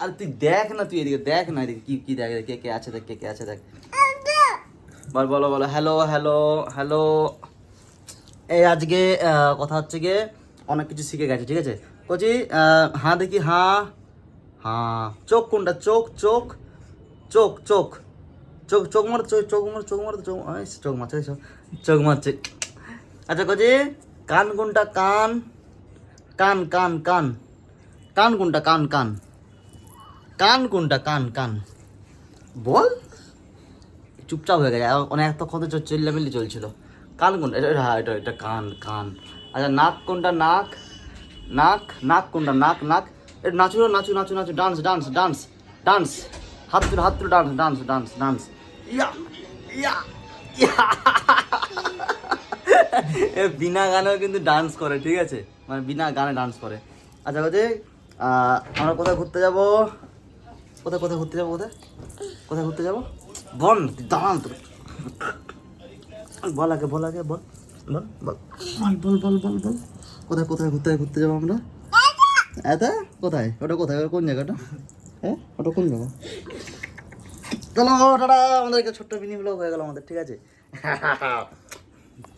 আরে তুই দেখ না তুই এদিকে দেখ না এদিকে কি কি দেখ কে কে আছে দেখ কে কে আছে দেখ। বল বলো বলো হ্যালো হ্যালো হ্যালো এই আজকে কথা হচ্ছে গিয়ে অনেক কিছু শিখে গেছে ঠিক আছে? কচি আহ, হাঁ দেখি হাঁ। হাঁ চোখ কোনটা? চোখ চোখ চোখ চোখ। চোখ চোখ মার চোখ চোখ মার চোখ মার চোখ চোখ মারছে চোখ মারছে। আচ্ছা কচি কান কোনটা? কান কান কান কান। কান কোনটা? কান কান। কান কোনটা? কান কান। বল। চুপচাপ হয়ে গেছে। অনেক তো চিল্লামিল্লি চলছিল। কান কোনটা? এটা হ্যাঁ এটা এটা কান কান। আচ্ছা নাক কোনটা? নাক নাক নাক কোনটা? নাক নাক। এটা নাচু নাচু নাচু নাচু। Dance dance dance dance. হাত তুলে হাত তুলে, ডান্স ডান্স ডান্স ডান্স। ইয়া ইয়া এ, বিনা গানেও কিন্তু ডান্স করে, ঠিক আছে? মানে বিনা গানে ডান্স করে। আচ্ছা বলছি আমরা কোথায় ঘুরতে যাব? কোথায় কোথায় ঘুরতে যাব কোথায়? কোথায় ঘুরতে যাব? বল দাঁড়ান তো। বল আগে বল আগে বল। বল বল। বল বল বল বল কোথায় কোথায় ঘুরতে ঘুরতে যাব আমরা? এটা কোথায়? ওটা কোথায়? কোন জায়গাটা? হ্যাঁ ওটা কোন জায়গা? চলো টাটা। আমাদের একটা ছোট্ট মিনি ব্লগ হয়ে গেল আমাদের ঠিক আছে?